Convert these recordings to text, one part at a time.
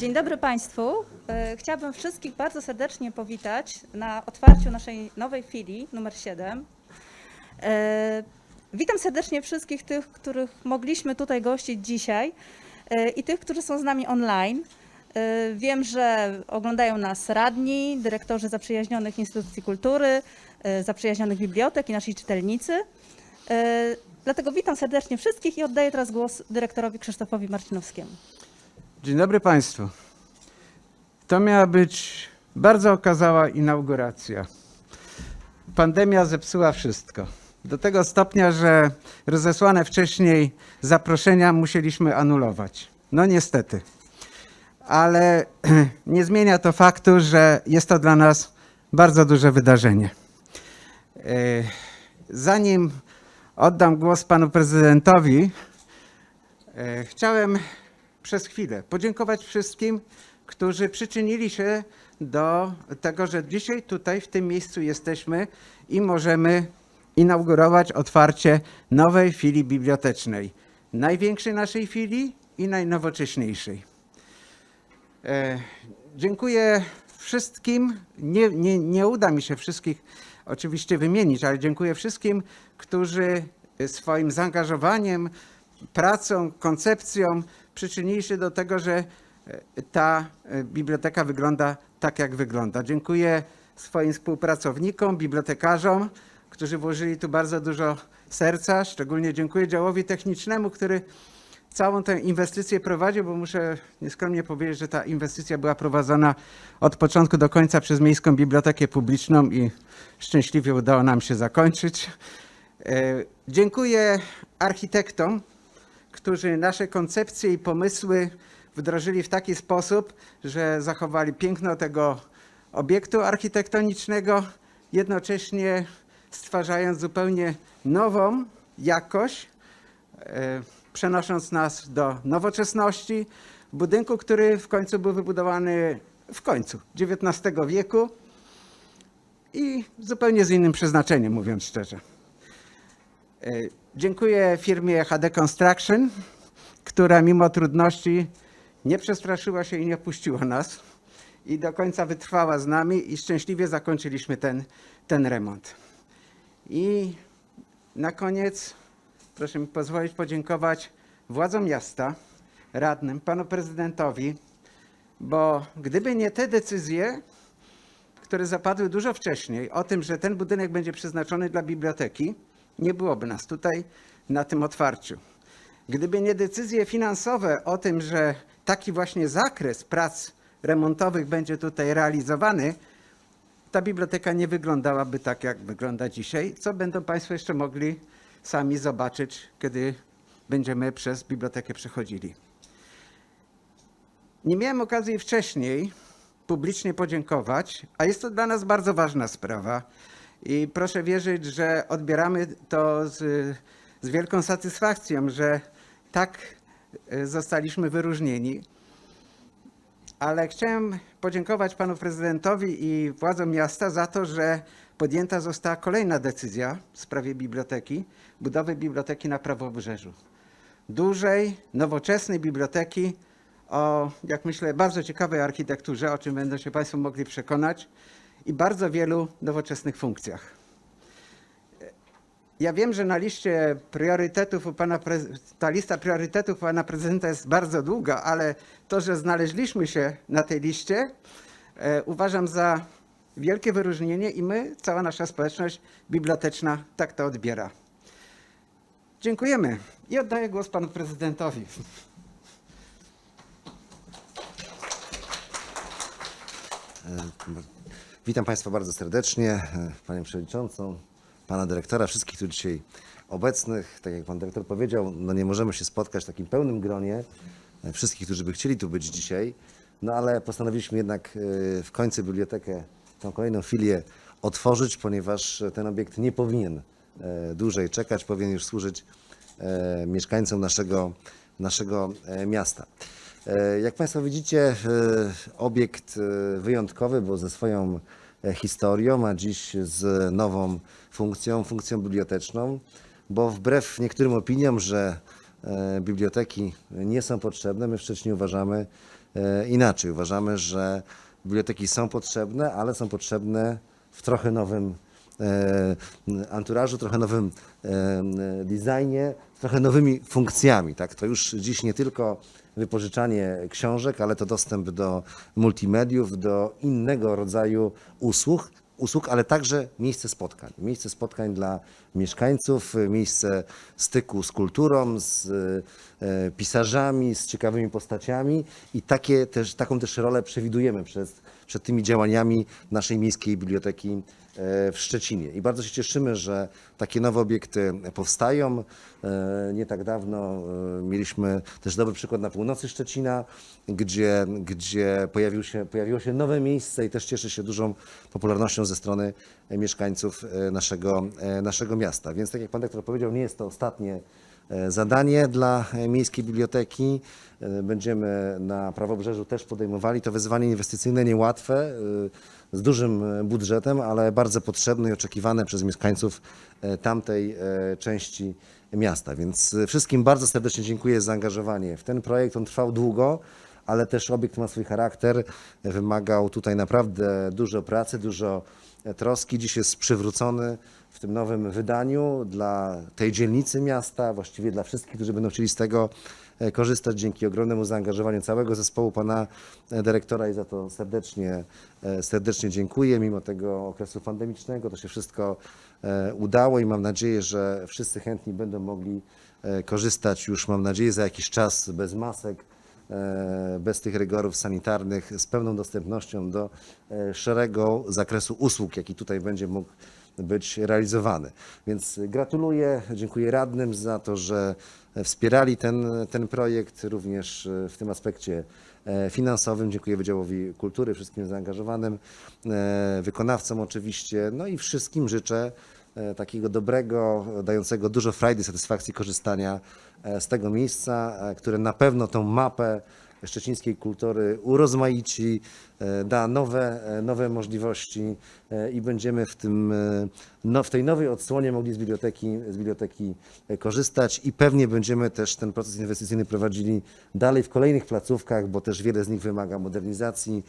Dzień dobry Państwu. E, Chciałabym wszystkich bardzo serdecznie powitać na otwarciu naszej nowej filii numer 7. E, Witam serdecznie wszystkich tych, których mogliśmy tutaj gościć dzisiaj e, i tych, którzy są z nami online. Wiem, że oglądają nas radni, dyrektorzy zaprzyjaźnionych instytucji kultury, zaprzyjaźnionych bibliotek i nasi czytelnicy. Dlatego witam serdecznie wszystkich i oddaję teraz głos dyrektorowi Krzysztofowi Marcinowskiemu. Dzień dobry Państwu. To miała być bardzo okazała inauguracja. Pandemia zepsuła wszystko. Do tego stopnia, że rozesłane wcześniej zaproszenia musieliśmy anulować. No niestety. Ale nie zmienia to faktu, że jest to dla nas bardzo duże wydarzenie. E, Zanim oddam głos panu prezydentowi, e, chciałem przez chwilę podziękować wszystkim, którzy przyczynili się do tego, że dzisiaj tutaj w tym miejscu jesteśmy i możemy inaugurować otwarcie nowej filii bibliotecznej. Największej naszej filii i najnowocześniejszej. E, dziękuję wszystkim. Nie, nie, nie uda mi się wszystkich oczywiście wymienić, ale dziękuję wszystkim, którzy swoim zaangażowaniem, pracą, koncepcją przyczynili się do tego, że e, ta e, biblioteka wygląda tak, jak wygląda. Dziękuję swoim współpracownikom, bibliotekarzom, którzy włożyli tu bardzo dużo serca. Szczególnie dziękuję działowi technicznemu, który całą tę inwestycję prowadził, bo muszę nieskromnie powiedzieć, że ta inwestycja była prowadzona od początku do końca przez Miejską Bibliotekę Publiczną i szczęśliwie udało nam się zakończyć. E, Dziękuję architektom, którzy nasze koncepcje i pomysły wdrożyli w taki sposób, że zachowali piękno tego obiektu architektonicznego, jednocześnie stwarzając zupełnie nową jakość, e, przenosząc nas do nowoczesności, budynku, który w końcu był wybudowany w końcu XIX wieku i zupełnie z innym przeznaczeniem, mówiąc szczerze. Dziękuję firmie HD Construction, która mimo trudności nie przestraszyła się i nie opuściła nas i do końca wytrwała z nami i szczęśliwie zakończyliśmy ten, ten remont. I na koniec proszę mi pozwolić podziękować władzom miasta, radnym, panu prezydentowi, bo gdyby nie te decyzje, które zapadły dużo wcześniej o tym, że ten budynek będzie przeznaczony dla biblioteki, nie byłoby nas tutaj na tym otwarciu. Gdyby nie decyzje finansowe o tym, że taki właśnie zakres prac remontowych będzie tutaj realizowany, ta biblioteka nie wyglądałaby tak, jak wygląda dzisiaj, co będą Państwo jeszcze mogli sami zobaczyć, kiedy będziemy przez bibliotekę przechodzili. Nie miałem okazji wcześniej publicznie podziękować, a jest to dla nas bardzo ważna sprawa. I proszę wierzyć, że odbieramy to z, z wielką satysfakcją, że tak e, zostaliśmy wyróżnieni. Ale chciałem podziękować panu prezydentowi i władzom miasta za to, że podjęta została kolejna decyzja w sprawie biblioteki, budowy biblioteki na Prawobrzeżu. Dużej, nowoczesnej biblioteki o, jak myślę, bardzo ciekawej architekturze, o czym będą się państwo mogli przekonać i bardzo wielu nowoczesnych funkcjach. Ja wiem, że na liście priorytetów u pana ta lista priorytetów pana prezydenta jest bardzo długa, ale to, że znaleźliśmy się na tej liście, e, uważam za wielkie wyróżnienie i my, cała nasza społeczność biblioteczna, tak to odbiera. Dziękujemy i oddaję głos panu prezydentowi. Witam Państwa bardzo serdecznie, e, Panią Przewodniczącą, Pana Dyrektora, wszystkich tu dzisiaj obecnych. Tak jak Pan Dyrektor powiedział, no nie możemy się spotkać w takim pełnym gronie e, wszystkich, którzy by chcieli tu być dzisiaj, no ale postanowiliśmy jednak e, w końcu bibliotekę, tą kolejną filię otworzyć, ponieważ ten obiekt nie powinien dłużej czekać, powinien już służyć mieszkańcom naszego, naszego miasta. E, Jak Państwo widzicie, e, obiekt e, wyjątkowy, bo ze swoją historią, a dziś z nową funkcją, funkcją biblioteczną, bo wbrew niektórym opiniom, że biblioteki nie są potrzebne. My w Szczecinie uważamy inaczej. Uważamy, że biblioteki są potrzebne, ale są potrzebne w trochę nowym anturażu, trochę nowym designie, trochę nowymi funkcjami. Tak? To już dziś nie tylko wypożyczanie książek, ale to dostęp do multimediów, do innego rodzaju usług, usług, ale także miejsce spotkań. Miejsce spotkań dla mieszkańców, miejsce styku z kulturą, z e, pisarzami, z ciekawymi postaciami i takie też, taką też rolę przewidujemy przed, przed tymi działaniami naszej miejskiej biblioteki e, w Szczecinie. I bardzo się cieszymy, że takie nowe obiekty powstają. E, Nie tak dawno e, mieliśmy też dobry przykład na północy Szczecina, gdzie, gdzie pojawił się, pojawiło się nowe miejsce i też cieszy się dużą popularnością ze strony mieszkańców naszego, naszego miasta. Więc tak jak pan dyrektor powiedział, nie jest to ostatnie zadanie dla Miejskiej Biblioteki. Będziemy na Prawobrzeżu też podejmowali to wyzwanie inwestycyjne niełatwe, e, z dużym e, budżetem, ale bardzo potrzebne i oczekiwane przez mieszkańców e, tamtej części miasta. Więc wszystkim bardzo serdecznie dziękuję za zaangażowanie w ten projekt. On trwał długo, ale też obiekt ma swój charakter. Wymagał tutaj naprawdę dużo pracy, dużo e, troski. Dziś jest przywrócony w tym nowym wydaniu dla tej dzielnicy miasta, właściwie dla wszystkich, którzy będą chcieli z tego korzystać dzięki ogromnemu zaangażowaniu całego zespołu pana e, dyrektora i za to serdecznie, e, serdecznie dziękuję. Mimo tego okresu pandemicznego to się wszystko e, udało i mam nadzieję, że wszyscy chętni będą mogli e, korzystać już, mam nadzieję, za jakiś czas bez masek, e, bez tych rygorów sanitarnych, z pełną dostępnością do e, szeregu zakresu usług, jaki tutaj będzie mógł być realizowany. Więc gratuluję, dziękuję radnym za to, że wspierali ten, ten projekt, również e, w tym aspekcie e, finansowym. Dziękuję Wydziałowi Kultury, wszystkim zaangażowanym, e, wykonawcom oczywiście, no i wszystkim życzę takiego dobrego, dającego dużo frajdy, satysfakcji korzystania z tego miejsca, które na pewno tą mapę szczecińskiej kultury urozmaici, e, da nowe, e, nowe możliwości e, i będziemy w, tym, no, w tej nowej odsłonie mogli z biblioteki, z biblioteki korzystać i pewnie będziemy też ten proces inwestycyjny prowadzili dalej w kolejnych placówkach, bo też wiele z nich wymaga modernizacji,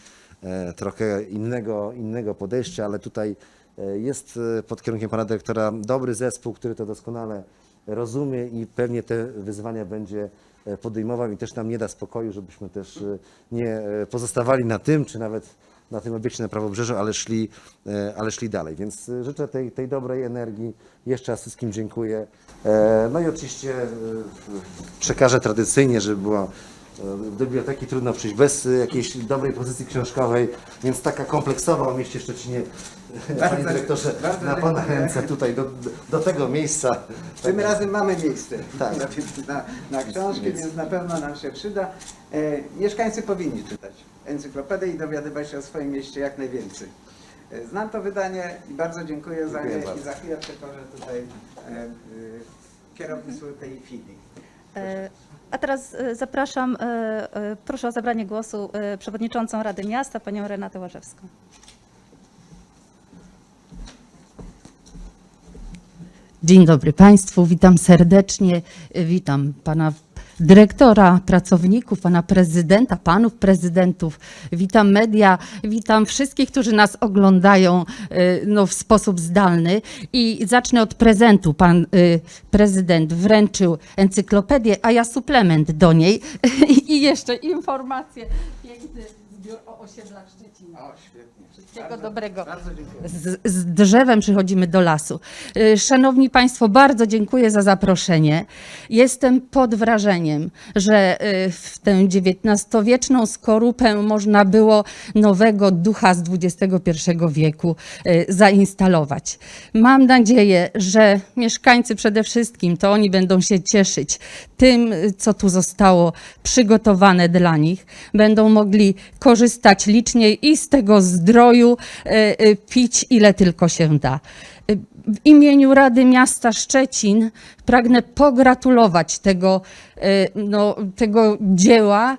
trochę innego, innego podejścia, ale tutaj jest e, pod kierunkiem pana dyrektora dobry zespół, który to doskonale rozumie i pewnie te wyzwania będzie e, podejmował i też nam nie da spokoju, żebyśmy też e, nie e, pozostawali na tym, czy nawet na tym obiekcie na Prawobrzeżu, ale szli, e, ale szli dalej. Więc e, życzę tej, tej dobrej energii. Jeszcze raz wszystkim dziękuję. E, No i oczywiście e, przekażę tradycyjnie, żeby było e, do biblioteki trudno przyjść bez e, jakiejś dobrej pozycji książkowej, więc taka kompleksowa o mieście Szczecinie, panie Bardzo- dyrektorze, bardzo na pana dziękuję. ręce tutaj do, do tego miejsca. Tym razem mamy miejsce Tak. na, na, książki, Więc- więc na pewno nam się przyda. E, mieszkańcy powinni czytać encyklopedię i dowiadywać się o swoim mieście jak najwięcej. E, znam to wydanie i bardzo dziękuję, za Dziękuję nie bardzo. i za chwilę przekorzę tutaj e, e, kierownictwo tej filii. E, A teraz e, zapraszam, e, proszę o zabranie głosu przewodniczącą Rady Miasta, panią Renatę Łażewską. Dzień dobry Państwu, witam serdecznie. Witam Pana dyrektora, pracowników, Pana prezydenta, Panów prezydentów. Witam media, witam wszystkich, którzy nas oglądają y, no, w sposób zdalny. I zacznę od prezentu. Pan y, prezydent wręczył encyklopedię, a ja suplement do niej i jeszcze informacje. Piękny zbiór o osiedlach Szczecina. O, świetnie. Wszystkiego Bardzo- dobrego. Bardzo dziękuję. Z, z drzewem przychodzimy do lasu. Y, Szanowni Państwo, bardzo dziękuję za zaproszenie. Jestem pod wrażeniem, że y, w tę XIX-wieczną skorupę można było nowego ducha z XXI wieku y, zainstalować. Mam nadzieję, że mieszkańcy przede wszystkim, to oni będą się cieszyć tym, co tu zostało przygotowane dla nich. Będą mogli korzystać liczniej i z tego zdroju y, y, pić ile tylko się da. Y, W imieniu Rady Miasta Szczecin pragnę pogratulować tego, no, tego dzieła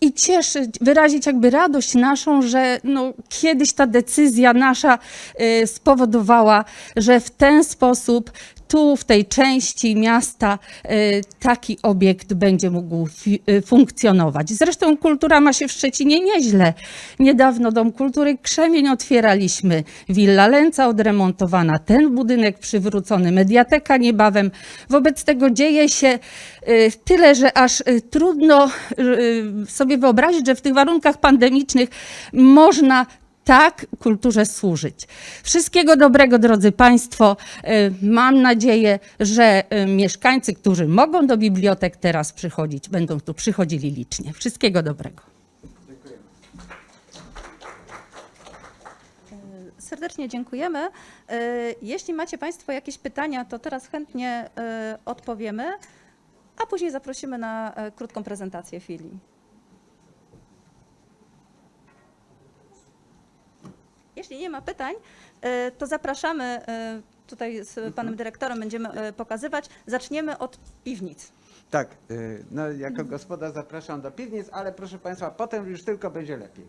i cieszyć, wyrazić jakby radość naszą, że no, kiedyś ta decyzja nasza spowodowała, że w ten sposób tu, w tej części miasta, y, taki obiekt będzie mógł y, funkcjonować. Zresztą kultura ma się w Szczecinie nieźle. Niedawno Dom Kultury Krzemień otwieraliśmy, Willa Lęca odremontowana, ten budynek przywrócony, mediateka niebawem. Wobec tego dzieje się y, tyle, że aż trudno sobie wyobrazić, że w tych warunkach pandemicznych można tak kulturze służyć. Wszystkiego dobrego, drodzy Państwo. Y, Mam nadzieję, że y, mieszkańcy, którzy mogą do bibliotek teraz przychodzić, będą tu przychodzili licznie. Wszystkiego dobrego. Serdecznie dziękujemy. E, Jeśli macie Państwo jakieś pytania, to teraz chętnie e, odpowiemy, a później zaprosimy na e, krótką prezentację filii. Jeśli nie ma pytań, e, to zapraszamy. e, Tutaj z panem dyrektorem będziemy e, pokazywać. Zaczniemy od piwnic. Tak, no jako gospodarz zapraszam do piwnic, ale proszę Państwa, potem już tylko będzie lepiej.